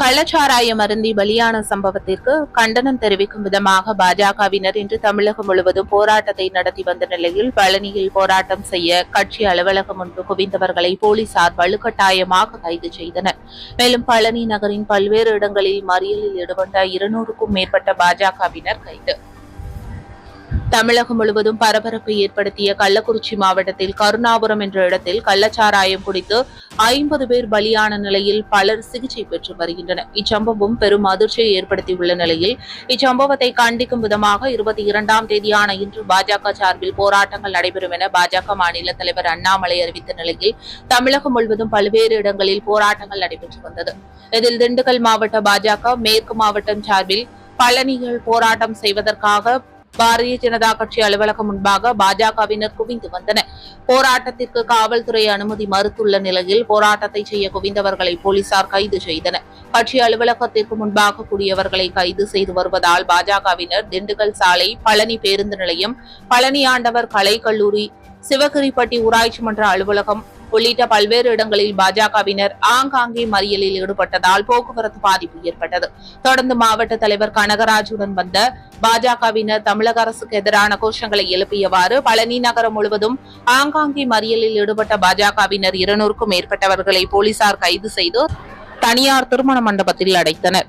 கள்ளச்சாராயம் அருந்தி பலியான சம்பவத்திற்கு கண்டனம் தெரிவிக்கும் விதமாக பாஜகவினர் இன்று தமிழகம் முழுவதும் போராட்டத்தை நடத்தி வந்த நிலையில் பழனியில் போராட்டம் செய்ய கட்சி அலுவலகம் முன்பு குவிந்தவர்களை போலீசார் வலுக்கட்டாயமாக கைது செய்தனர். மேலும் பழனி நகரின் பல்வேறு இடங்களில் மறியலில் ஈடுபட்ட இருநூறுக்கும் மேற்பட்ட பாஜகவினர் கைது. தமிழகம் முழுவதும் பரபரப்பை ஏற்படுத்திய கள்ளக்குறிச்சி மாவட்டத்தில் கருணாபுரம் என்ற இடத்தில் கள்ளச்சாராயம் குடித்து ஐம்பது பேர் பலியான நிலையில் பலர் சிகிச்சை பெற்று வருகின்றனர். இச்சம்பவம் பெரும் அதிர்ச்சியை ஏற்படுத்தியுள்ள நிலையில் இச்சம்பவத்தை கண்டிக்கும் விதமாக இருபத்தி இரண்டாம் தேதியான இன்று பாஜக சார்பில் போராட்டங்கள் நடைபெறும் என பாஜக மாநில தலைவர் அண்ணாமலை அறிவித்த நிலையில் தமிழகம் முழுவதும் பல்வேறு இடங்களில் போராட்டங்கள் நடைபெற்று வந்தது. இதில் திண்டுக்கல் மாவட்ட பாஜக மேற்கு மாவட்டம் சார்பில் பழனியில் போராட்டம் செய்வதற்காக பாரதிய ஜனதா கட்சி அலுவலகம் முன்பாக பாஜகவினர் குவிந்து வந்தனர். போராட்டத்திற்கு காவல்துறை அனுமதி மறுத்துள்ள நிலையில் போராட்டத்தை செய்ய குவிந்தவர்களை போலீசார் கைது செய்தனர். கட்சி அலுவலகத்திற்கு முன்பாக கூடியவர்களை கைது செய்து வருவதால் பாஜகவினர் திண்டுக்கல் சாலை பழனி பேருந்து நிலையம் பழனி ஆண்டவர் கலை கல்லூரி சிவகிரிப்பட்டி ஊராட்சி மன்ற அலுவலகம் உள்ளிட்ட பல்வேறு இடங்களில் பாஜகவினர் ஆங்காங்கே மறியலில் ஈடுபட்டதால் போக்குவரத்து பாதிப்பு ஏற்பட்டது. தொடர்ந்து மாவட்ட தலைவர் கனகராஜுடன் வந்த பாஜகவினர் தமிழக அரசுக்கு எதிரான கோஷங்களை எழுப்பியவாறு பழனி நகரம் முழுவதும் ஆங்காங்கே மறியலில் ஈடுபட்ட பாஜகவினர் இருநூறுக்கும் மேற்பட்டவர்களை போலீசார் கைது செய்து தனியார் திருமண மண்டபத்தில் அடைத்தனர்.